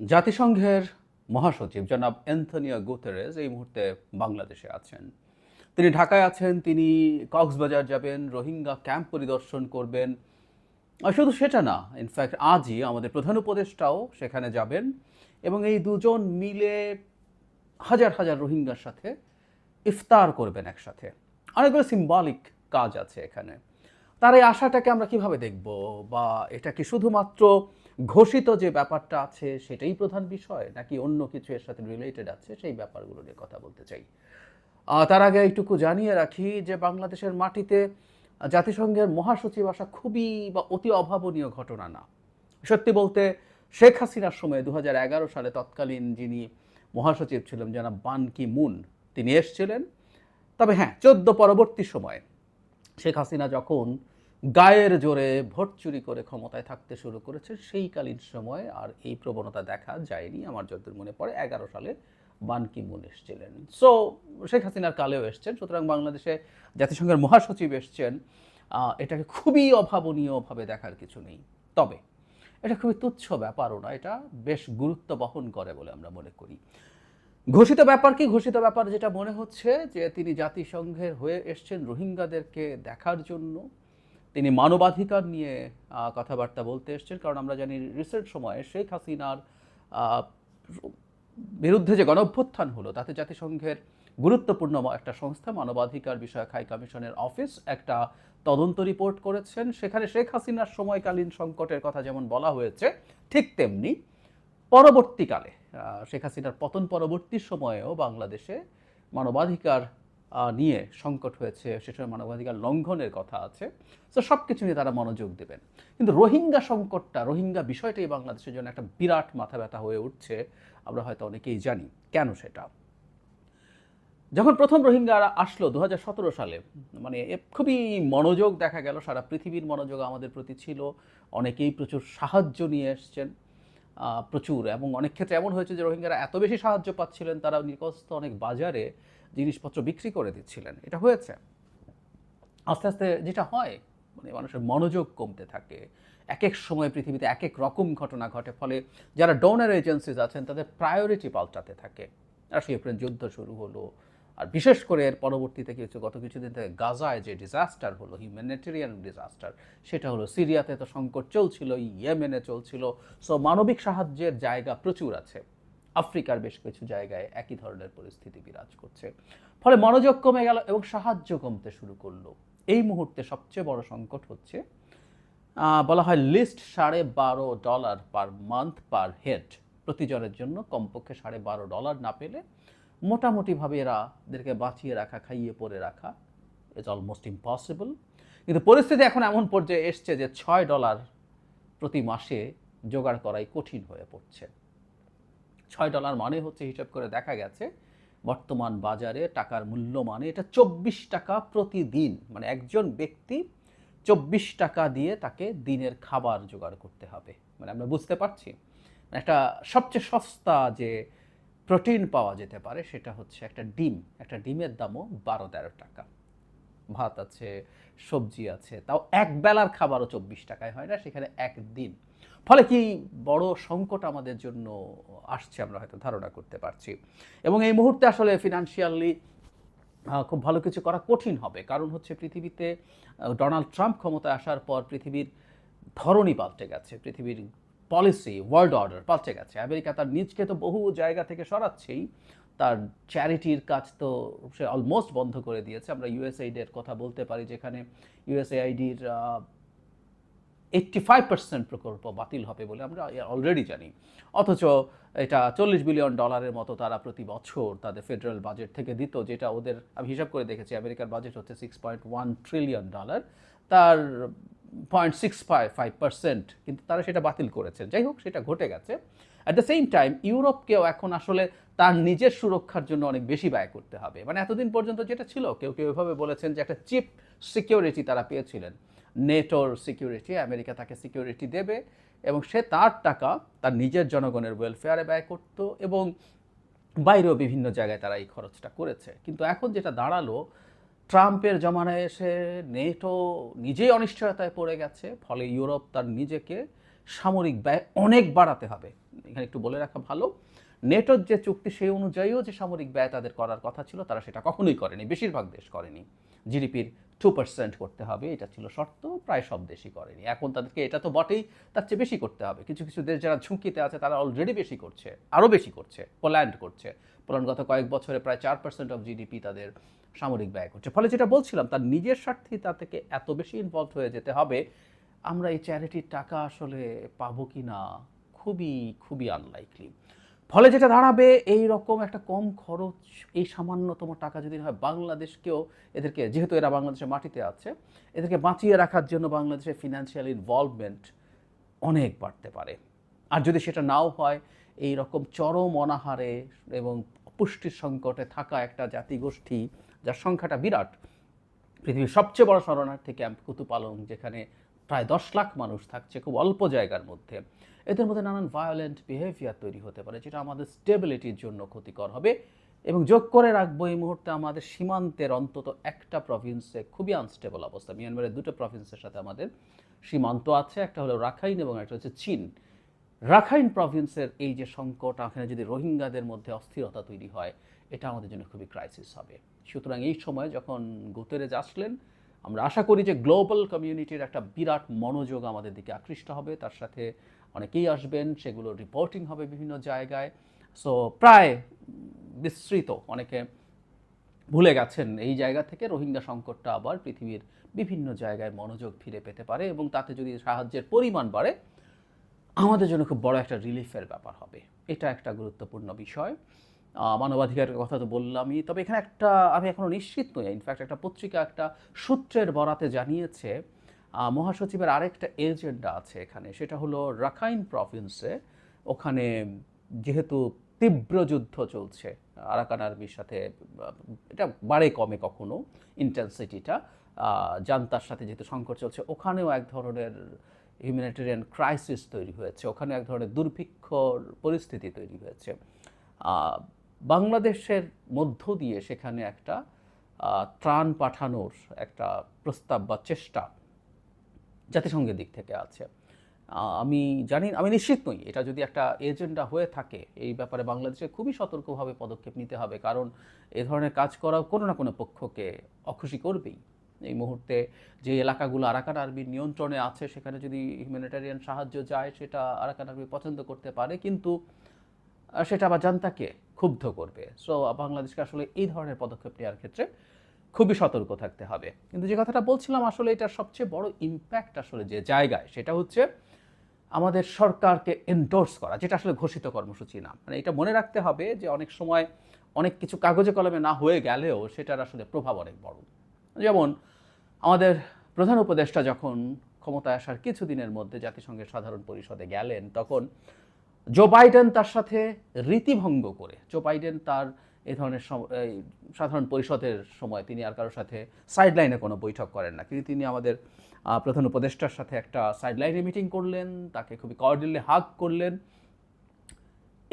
জাতিসংঘের মহাসচিব জনাব অ্যান্থনিও গুতেরেস এই মুহূর্তে বাংলাদেশে আছেন। তিনি ঢাকায় আছেন, তিনি কক্সবাজার যাবেন, রোহিঙ্গা ক্যাম্প পরিদর্শন করবেন। শুধু সেটা না ইনফ্যাক্ট আজই আমাদের প্রধান উপদেষ্টাও সেখানে যাবেন এবং এই দুজন মিলে হাজার হাজার রোহিঙ্গার সাথে ইফতার করবেন একসাথে। অনেকগুলো সিম্বলিক কাজ আছে এখানে। তার এই আশাটাকে আমরা কীভাবে দেখব বা এটা কি শুধুমাত্র ঘোষিত যে ব্যাপারটা আছে সেটাই প্রধান বিষয়, নাকি অন্য কিছু এর সাথে রিলেটেড আছে সেই ব্যাপারগুলো নিয়ে কথা বলতে চাই। তার আগে এইটুকু জানিয়ে রাখি যে বাংলাদেশের মাটিতে জাতিসংঘের মহাসচিব আসা খুবই বা অতি অভাবনীয় ঘটনা না। সত্যি বলতে শেখ হাসিনার সময় দু হাজার এগারো সালে তৎকালীন যিনি মহাসচিব ছিলেন জনাব বান কি মুন তিনি এসছিলেন। তবে হ্যাঁ চোদ্দ পরবর্তী সময়ে শেখ হাসিনা যখন গায়ের জোরে ভোট চুরি করে ক্ষমতায় থাকতে শুরু করেছে। সেইকালীন সময় আর এই প্রবণতা দেখা যায়নি। আমার যতদূর মনে পড়ে, এগারো সালে বান কি মুন এসছিলেন। সো শেখ হাসিনার কালেও এসছেন। সুতরাং বাংলাদেশে জাতিসংঘের মহাসচিব এসছেন। এটাকে খুবই অভাবনীয়ভাবে দেখার কিছু নেই। তবে, এটা খুবই তুচ্ছ ব্যাপারও না, এটা বেশ গুরুত্ব বহন করে বলে আমরা মনে করি। ঘোষিত ব্যাপার কি? ঘোষিত ব্যাপার যেটা মনে হচ্ছে যে, তিনি জাতিসংঘের হয়ে এসছেন রোহিঙ্গাদেরকে দেখার জন্য। তিনি মানবাধিকার নিয়ে কথাবার্তা বলতে এসছেন। কারণ আমরা জানি রিসেন্ট সময়ে শেখ হাসিনার বিরুদ্ধে যে গণঅভ্যুত্থান হলো, তাতে জাতিসংঘের গুরুত্বপূর্ণ একটা সংস্থা, মানবাধিকার বিষয়ক হাই কমিশনের অফিস, একটা তদন্ত রিপোর্ট করেছেন। সেখানে শেখ হাসিনার সময়কালীন সংকটের কথা যেমন বলা হয়েছে, ঠিক তেমনি পরবর্তীকালে শেখ হাসিনার পতন পরবর্তী সময়েও বাংলাদেশে মানবাধিকার নিয়ে সংকট হয়েছে সে সময় মানবাধিকার লঙ্ঘনের কথা আছে। তো সব কিছু নিয়ে তারা মনোযোগ দেবেন। কিন্তু রোহিঙ্গা সংকটটা, রোহিঙ্গা বিষয়টাই বাংলাদেশের জন্য একটা বিরাট মাথা ব্যথা হয়ে উঠছে, আমরা হয়তো অনেকেই জানি। কেন সেটা? যখন প্রথম রোহিঙ্গারা আসলো দু হাজার সতেরো সালে মানে খুবই মনোযোগ দেখা গেল, সারা পৃথিবীর মনোযোগ আমাদের প্রতি ছিল। অনেকেই প্রচুর সাহায্য নিয়ে এসছেন প্রচুর। এবং অনেক ক্ষেত্রে এমন হয়েছে যে রোহিঙ্গারা এত বেশি সাহায্য পাচ্ছিলেন, তারা নিকস্ত অনেক বাজারে জিনিসপত্র বিক্রি করে দিচ্ছিলেন। এটা হয়েছে। আস্তে আস্তে যেটা হয় মানে মানুষের মনোযোগ কমতে থাকে। এক এক সময় পৃথিবীতে এক এক রকম ঘটনা ঘটে, ফলে যারা ডোনার এজেন্সিজ আছেন, তাদের প্রায়োরিটি পাল্টাতে থাকে। রাশিয়া, ইউক্রেন যুদ্ধ শুরু হলো, আর বিশেষ করে এর পরবর্তীতে কিছু, গত কিছুদিন থেকে গাজায় যে ডিজাস্টার হলো হিউম্যানিটেরিয়ান ডিজাস্টার সেটা হলো সিরিয়াতে তো সংকট চলছিল, ইয়েমেনে চলছিল সো মানবিক সাহায্যের জায়গা প্রচুর আছে। আফ্রিকার বেশ কিছু জায়গায় একই ধরনের পরিস্থিতি বিরাজ করছে। ফলে মনোযোগ কমে গেল এবং সাহায্য কমতে শুরু করল। এই মুহূর্তে সবচেয়ে বড় সংকট হচ্ছে বলা হয় লিস্ট সাড়ে বারো dollar per month per head. প্রতিজনের জন্য কমপক্ষে সাড়ে বারো ডলার না পেলে মোটামুটিভাবে এরা এদেরকে বাঁচিয়ে রাখা, খাইয়ে পরে রাখা ইজ অলমোস্ট ইম্পসিবল কিন্তু পরিস্থিতি এখন এমন পর্যায়ে এসছে যে ছয় ডলার প্রতি মাসে জোগাড় করাই কঠিন হয়ে পড়ছে। ছয় ডলার মানে হচ্ছে হিসাব করে দেখা গেছে, বর্তমান বাজারে টাকার মূল্য মানে এটা চব্বিশ টাকা প্রতিদিন। মানে একজন ব্যক্তি চব্বিশ টাকা দিয়ে তাকে দিনের খাবার জোগাড় করতে হবে। মানে আমরা বুঝতে পারছি। একটা সবচেয়ে সস্তা যে প্রোটিন পাওয়া যেতে পারে সেটা হচ্ছে একটা ডিম। একটা ডিমের দামও বারো তেরো টাকা। ভাত আছে, সবজি আছে, তাও এক বেলার খাবারও চব্বিশ টাকায় হয় না, সেখানে একদিন। ফলে কি বড় সংকট আমাদের জন্য আসছে আমরা হয়তো ধারণা করতে পারছি। এবং এই মুহূর্তে আসলে ফিনান্সিয়ালি খুব ভালো কিছু করা কঠিন হবে। কারণ হচ্ছে পৃথিবীতে ডোনাল্ড ট্রাম্প ক্ষমতায় আসার পর পৃথিবীর ধরনই পাল্টে গেছে। পৃথিবীর পলিসি ওয়ার্ল্ড অর্ডার পাল্টে গেছে। আমেরিকা তার নিজকে তো বহু জায়গা থেকে সরাচ্ছেই। তার চ্যারিটির কাজ তো সে অলমোস্ট বন্ধ করে দিয়েছে। আমরা ইউএসআইডের কথা বলতে পারি, যেখানে ইউএসএআইডির এইট্টি ফাইভ পার্সেন্ট প্রকল্প বাতিল হবে বলে আমরা অলরেডি জানি। অথচ এটা চল্লিশ বিলিয়ন ডলারের মতো তারা প্রতি বছর তাদের ফেডারেল বাজেট থেকে দিত, যেটা ওদের, আমি হিসাব করে দেখেছি, আমেরিকার বাজেট হচ্ছে six point one trillion dollar তার point six five five percent, কিন্তু তারা সেটা বাতিল করেছে। যাই হোক, সেটা ঘটে গেছে। অ্যাট দ্য সেম টাইম ইউরোপকেও এখন আসলে তার নিজের সুরক্ষার জন্য অনেক বেশি ব্যয় করতে হবে। মানে এতদিন পর্যন্ত যেটা ছিল, কেউ কেউ এভাবে বলেছেন যে একটা চিপ সিকিউরিটি তারা পেয়েছিলেন। নেটোর সিকিউরিটি, আমেরিকা তাকে সিকিউরিটি দেবে এবং সে তার টাকা তার নিজের জনগণের ওয়েলফেয়ারে ব্যয় করত এবং বাইরেও বিভিন্ন জায়গায় তারা এই খরচটা করেছে। কিন্তু এখন যেটা দাঁড়াল ট্রাম্পের জমানায় এসে নেটো নিজেই অনিশ্চয়তায় পড়ে গেছে, ফলে ইউরোপ তার নিজেকে সামরিক ব্যয় অনেক বাড়াতে হবে। এখানে একটু বলে রাখা ভালো। নেটোর যে চুক্তি সেই অনুযায়ীও যে সামরিক ব্যয় তাদের করার কথা ছিল, তারা সেটা কখনোই করেনি। বেশিরভাগ দেশ করেনি। জিডিপির টু পার্সেন্ট করতে হবে, এটা ছিল শর্ত, প্রায় সব দেশই করেনি। এখন তাদেরকে এটা তো বটেই, তার চেয়ে বেশি করতে হবে। কিছু কিছু দেশ যারা ঝুঁকিতে আছে, তারা অলরেডি বেশি করছে আরও বেশি করছে পোল্যান্ড করছে। পোল্যান্ড গত কয়েক বছরে প্রায় চার পার্সেন্ট অফ জিডিপি তাদের সামরিক ব্যয় করছে। ফলে যেটা বলছিলাম, তার নিজের স্বার্থেই তা থেকে এত বেশি ইনভলভ হয়ে যেতে হবে। আমরা এই চ্যারিটির টাকা আসলে পাবো কি না, খুবই খুবই আনলাইকলি ফলে যেটা দাঁড়াবে, এই রকম একটা কম খরচ, এই সামান্যতম টাকা যদি হয় বাংলাদেশকেও, এদেরকে, যেহেতু এরা বাংলাদেশের মাটিতে আছে, এদেরকে বাঁচিয়ে রাখার জন্য বাংলাদেশের ফিনান্সিয়াল ইনভলভমেন্ট অনেক বাড়তে পারে। আর যদি সেটা নাও হয় এই রকম চরম অনাহারে এবং পুষ্টির সংকটে থাকা একটা জাতিগোষ্ঠী, যার সংখ্যাটা বিরাট, পৃথিবীর সবচেয়ে বড় শরণার্থী ক্যাম্প কুতুপালং যেখানে প্রায় দশ লাখ মানুষ থাকছে খুব অল্প জায়গার মধ্যে। এদের মধ্যে নানান ভায়োলেন্ট বিহেভিয়ার তৈরি হতে পারে, যেটা আমাদের স্টেবিলিটির জন্য ক্ষতিকর হবে এবং যোগ করে রাখব এই মুহূর্তে আমাদের সীমান্তের অন্তত একটা প্রভিন্সে খুবই আনস্টেবল অবস্থা। মিয়ানমারের দুটো প্রভিন্সের সাথে আমাদের সীমান্ত আছে, একটা হলো রাখাইন এবং একটা হচ্ছে চীন। রাখাইন প্রভিন্সের এই যে সংকট, এখানে যদি রোহিঙ্গাদের মধ্যে অস্থিরতা তৈরি হয়, এটা আমাদের জন্য খুবই ক্রাইসিস হবে। সুতরাং এই সময় যখন গুতেরেজ আসলেন, আমরা আশা করি যে গ্লোবাল কমিউনিটির একটা বিরাট মনোযোগ আমাদের দিকে আকৃষ্ট হবে। তার সাথে অনেকেই আসবেন, সেগুলো রিপোর্টিং হবে বিভিন্ন জায়গায়। সো প্রায় বিস্তৃত, অনেকে ভুলে গেছেন এই জায়গা থেকে রোহিঙ্গা সংকটটা আবার পৃথিবীর বিভিন্ন জায়গায় মনোযোগ ফিরে পেতে পারে এবং তাতে যদি সাহায্যের পরিমাণ বাড়ে আমাদের জন্য খুব বড় একটা রিলিফের ব্যাপার হবে। এটা একটা গুরুত্বপূর্ণ বিষয়। মানবাধিকারের কথা তো বললামই। তবে এখানে একটা আমি এখনও নিশ্চিত নই। ইনফ্যাক্ট একটা পত্রিকা একটা সূত্রের বরাতে জানিয়েছে মহাসচিবের আরেকটা এজেন্ডা আছে এখানে। সেটা হলো রাখাইন প্রভিন্সে। ওখানে যেহেতু তীব্র যুদ্ধ চলছে, আরাকান আর্মির সাথে, এটা বাড়ে কমে কখনো ইন্টেন্সিটিটা জান্তার সাথে যেহেতু সংকট চলছে, ওখানেও এক ধরনের হিউম্যানিটেরিয়ান ক্রাইসিস তৈরি হয়েছে, ওখানে এক ধরনের দুর্ভিক্ষর পরিস্থিতি তৈরি হয়েছে। বাংলাদেশের মধ্য দিয়ে সেখানে একটা ত্রাণ পাঠানোর একটা প্রস্তাব বা চেষ্টা জাতিসংঘের দিক থেকে আছে। আমি জানি, আমি নিশ্চিত নই, এটা যদি একটা এজেন্ডা হয়ে থাকে, এই ব্যাপারে বাংলাদেশে খুবই সতর্কভাবে পদক্ষেপ নিতে হবে, কারণ এ ধরনের কাজ করা কোনো না কোনো পক্ষকে অখুশি করবেই। এই মুহূর্তে যে এলাকাগুলো আরাকান আর্মির নিয়ন্ত্রণে আছে, সেখানে যদি হিউম্যানিটারিয়ান সাহায্য যায়, সেটা আরাকান আর্মি পছন্দ করতে পারে, কিন্তু সেটা আবার জানতাকে ক্ষুব্ধ করবে। সো বাংলাদেশকে আসলে এই ধরনের পদক্ষেপ নেওয়ার ক্ষেত্রে খুবই সতর্ক থাকতে হবে। কিন্তু যে কথাটা বলছিলাম, আসলে এটার সবচেয়ে বড় ইম্প্যাক্ট আসলে যে জায়গায়, সেটা হচ্ছে আমাদের সরকারকে এন্ডোর্স করা, যেটা আসলে ঘোষিত কর্মসূচি না। মানে এটা মনে রাখতে হবে যে অনেক সময় অনেক কিছু কাগজে কলমে না হয়ে গেলেও সেটার আসলে প্রভাব অনেক বড়। যেমন আমাদের প্রধান উপদেষ্টা যখন ক্ষমতায় আসার কিছুদিনের মধ্যে জাতিসংঘের সাধারণ পরিষদে গেলেন, তখন জো বাইডেন তার সাথে রীতিভঙ্গ করে, জো বাইডেন তার এই ধরনের সাধারণ পরিষদের সময় তিনি আর কারোর সাথে সাইডলাইনে কোনো বৈঠক করেন না। কিন্তু তিনি আমাদের প্রধান উপদেষ্টার সাথে একটা সাইডলাইনে মিটিং করলেন, তাকে খুবই কর্ডিয়ালি হাগ করলেন।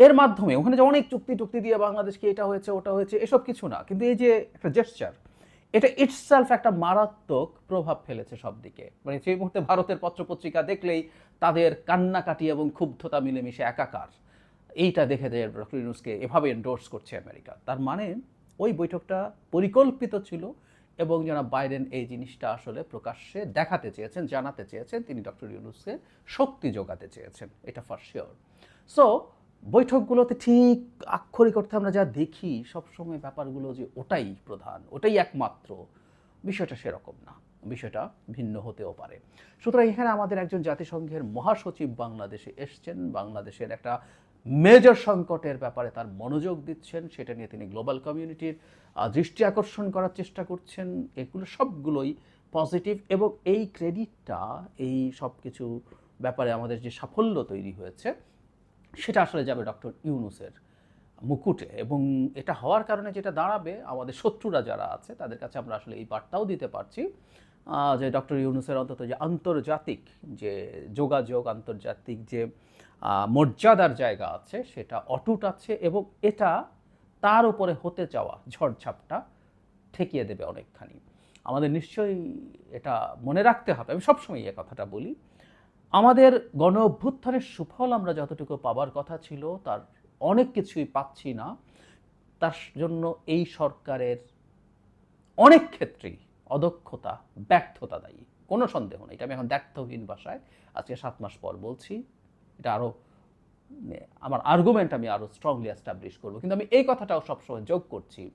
এর মাধ্যমে ওখানে যে অনেক চুক্তি টুক্তি দিয়ে বাংলাদেশকে এটা হয়েছে, ওটা হয়েছে, এসব কিছু না। কিন্তু এই যে একটা জেস্টার এটা ইটসেলফ একটা মারাত্মক প্রভাব ফেলেছে সব দিকে মানে সেই মুহূর্তে ভারতের পত্রপত্রিকা দেখলেই তাদের কান্নাকাটি এবং ক্ষুব্ধতা মিলেমিশে একাকার। এইটা দেখে যে ডক্টর ইউনুসকে এভাবে এন্ডোর্স করছে আমেরিকা। তার মানে ওই বৈঠকটা পরিকল্পিত ছিল এবং জনাব বাইডেন এই জিনিসটা আসলে প্রকাশ্যে দেখাতে চেয়েছেন, জানাতে চেয়েছেন। তিনি ডক্টর ইউনুসকে শক্তি যোগাতে চেয়েছেন, এটা ফর শিওর সো বৈঠকগুলোতে ঠিক আক্ষরিক অর্থে আমরা যা দেখি, সবসময় ব্যাপারগুলো যে ওটাই প্রধান, ওটাই একমাত্র, বিষয়টা সেরকম না। বিষয়টা ভিন্ন হতেও পারে। সুতরাং এখানে আমাদের একজন জাতিসংঘের মহাসচিব বাংলাদেশে এসছেন। বাংলাদেশের একটা মেজর সংকটের ব্যাপারে তার মনোযোগ দিচ্ছেন। সেটা নিয়ে তিনি গ্লোবাল কমিউনিটির দৃষ্টি আকর্ষণ করার চেষ্টা করছেন। এগুলো সবগুলোই পজিটিভ এবং এই ক্রেডিটটা এই সব কিছু ব্যাপারে আমাদের যে সাফল্য তৈরি হয়েছে সেটা আসলে যাবে ডক্টর ইউনুসের মুকুটে এবং এটা হওয়ার কারণে যেটা দাঁড়াবে, আমাদের শত্রুরা যারা আছে, তাদের কাছে আমরা আসলে এই বার্তাও দিতে পারছি যে ডক্টর ইউনুসের অন্তত যে আন্তর্জাতিক যে যোগাযোগ, আন্তর্জাতিক যে মর্যাদার জায়গা আছে, সেটা অটুট আছে এবং এটা তার উপরে হতে চাওয়া ঝড়ঝাপটা ঠেকিয়ে দেবে অনেকখানি। আমাদের নিশ্চয়ই এটা মনে রাখতে হবে। আমি সবসময় এই কথাটা বলি। আমাদের গণ অভ্যুত্থানের সুফল আমরা যতটুকু পাবার কথা ছিল, তার অনেক কিছুই পাচ্ছি না। তার জন্য এই সরকারের অনেক ক্ষেত্রেই অদক্ষতা, ব্যর্থতা দায়ী। কোনো সন্দেহ নেই। এটা আমি এখন দ্ব্যর্থহীন ভাষায় আজকে সাত মাস পর বলছি। এটা আরও আমার আর্গুমেন্ট আমি আরও স্ট্রংলি অ্যাস্টাবলিশ করব। কিন্তু আমি এই কথাটাও সবসময় যোগ করছি।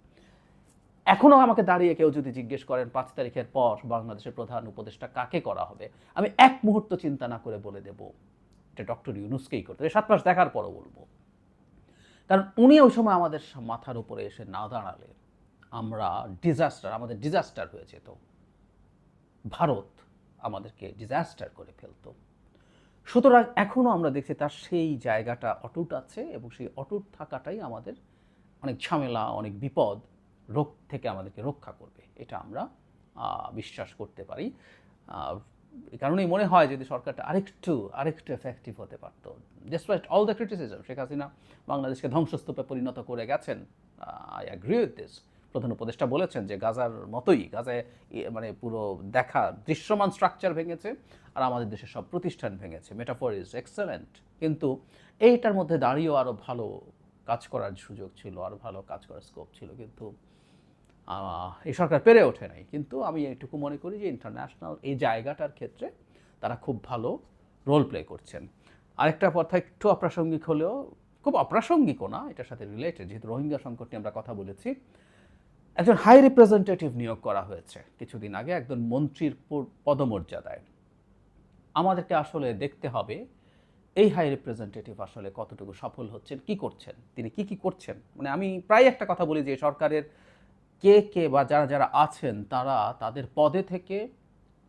এখনও আমাকে দাঁড়িয়ে কেউ যদি জিজ্ঞেস করেন, পাঁচ তারিখের পর বাংলাদেশের প্রধান উপদেষ্টা কাকে করা হবে, আমি এক মুহূর্ত চিন্তা না করে বলে দেব এটা ডক্টর ইউনুসকেই করতে। সাত মাস দেখার পরও বলব। কারণ উনি ওই সময় আমাদের মাথার উপরে এসে না দাঁড়ালে আমরা ডিজাস্টার আমাদের ডিজাস্টার হয়ে যেত ভারত আমাদেরকে ডিজাস্টার করে ফেলতো। সুতরাং এখনও আমরা দেখছি তার সেই জায়গাটা অটুট আছে এবং সেই অটুট থাকাটাই আমাদের অনেক ঝামেলা, অনেক বিপদ। রোগ থেকে আমাদেরকে রক্ষা করবে, এটা আমরা বিশ্বাস করতে পারি। এই কারণেই মনে হয় যদি সরকারটা আরেকটু আরেকটু এফেক্টিভ হতে পারতো। Despite all the criticism Sheikh Hasina বাংলাদেশকে ধ্বংসস্তূপে পরিণত করে গেছেন। আই অ্যাগ্রি উইথ দিস প্রধান উপদেষ্টা বলেছেন যে গাজার মতোই, গাজায় মানে পুরো দেখা দৃশ্যমান স্ট্রাকচার ভেঙেছে আর আমাদের দেশের সব প্রতিষ্ঠান ভেঙেছে। মেটাফর ইজ এক্সেলেন্ট কিন্তু এইটার মধ্যে দাঁড়িয়েও আরও ভালো কাজ করার সুযোগ ছিল আরও ভালো কাজ করার স্কোপ ছিল। কিন্তু এই সরকার পেরে ওঠে নাই। কিন্তু আমি এইটুকু মনে করি যে ইন্টারন্যাশনাল এই জায়গাটার ক্ষেত্রে তারা খুব ভালো রোল প্লে করছেন। আরেকটা কথা একটু অপ্রাসঙ্গিক হলেও, খুব অপ্রাসঙ্গিকও না, এটার সাথে রিলেটেড যেহেতু রোহিঙ্গা সংকট নিয়ে আমরা কথা বলেছি। একজন হাই রিপ্রেজেন্টেটিভ নিয়োগ করা হয়েছে কিছুদিন আগে একজন মন্ত্রীর পদমর্যাদায়। আমাদেরকে আসলে দেখতে হবে এই হাই রিপ্রেজেন্টেটিভ আসলে কতটুকু সফল হচ্ছেন, কি করছেন, তিনি কি কি করছেন? মানে আমি প্রায় একটা কথা বলি যে সরকারের কে কে বা যারা যারা আছেন, তারা তাদের পদে থেকে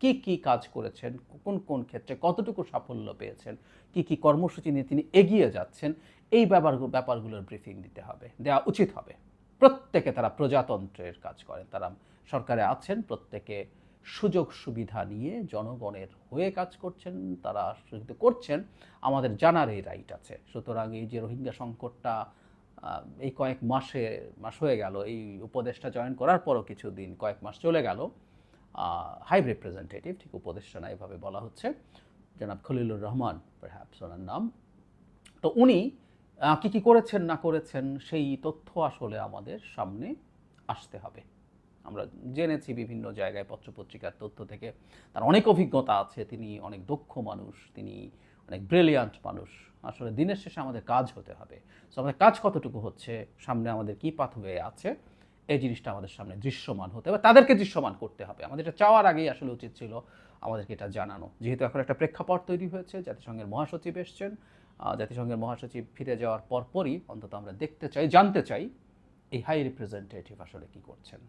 কি কি কাজ করেছেন, কোন কোন ক্ষেত্রে কতটুকু সাফল্য পেয়েছেন, কি কি কর্মসূচি নিয়ে তিনি এগিয়ে যাচ্ছেন, এই ব্যাপার, ব্যাপারগুলোর ব্রিফিং দিতে হবে, দেওয়া উচিত হবে। প্রত্যেকে তারা প্রজাতন্ত্রের কাজ করেন, তারা সরকারে আছেন, প্রত্যেকে সুযোগ সুবিধা নিয়ে জনগণের হয়ে কাজ করছেন, তারা করছেন, আমাদের জানার এই রাইট আছে। সুতরাং এই যে রোহিঙ্গা সংকটটা এই কয়েক মাসে, মাস হয়ে গেল, এই উপদেষ্টা জয়েন করার পরও কিছুদিন, কয়েক মাস চলে গেল। হাই রিপ্রেজেন্টেটিভ ঠিক উপদেষ্টা না, এভাবে বলা হচ্ছে। জনাব খলিলুর রহমান পারহ্যাপস ওনার নাম। তো উনি কি কি করেছেন, না করেছেন, সেই তথ্য আসলে আমাদের সামনে আসতে হবে। আমরা জেনেছি বিভিন্ন জায়গায় পত্রপত্রিকার তথ্য থেকে। তার অনেক অভিজ্ঞতা আছে। তিনি অনেক দক্ষ মানুষ। তিনি অনেক ব্রিলিয়ান্ট মানুষ। আসলে দিনের শেষে আমাদের কাজ হতে হবে। সো আমাদের কাজ কতটুকু হচ্ছে, সামনে আমাদের কী পাথওয়ে আছে, এই জিনিসটা আমাদের সামনে দৃশ্যমান হতে হবে। তাদেরকে দৃশ্যমান করতে হবে। আমাদের এটা চাওয়ার আগেই আসলে উচিত ছিল আমাদেরকে এটা জানানো। যেহেতু এখন একটা প্রেক্ষাপট তৈরি হয়েছে, জাতিসংঘের মহাসচিব এসছেন। জাতিসংঘের মহাসচিব ফিরে যাওয়ার পরপরই অন্তত আমরা দেখতে চাই, জানতে চাই, এই হাই রিপ্রেজেন্টেটিভ আসলে কি করছেন।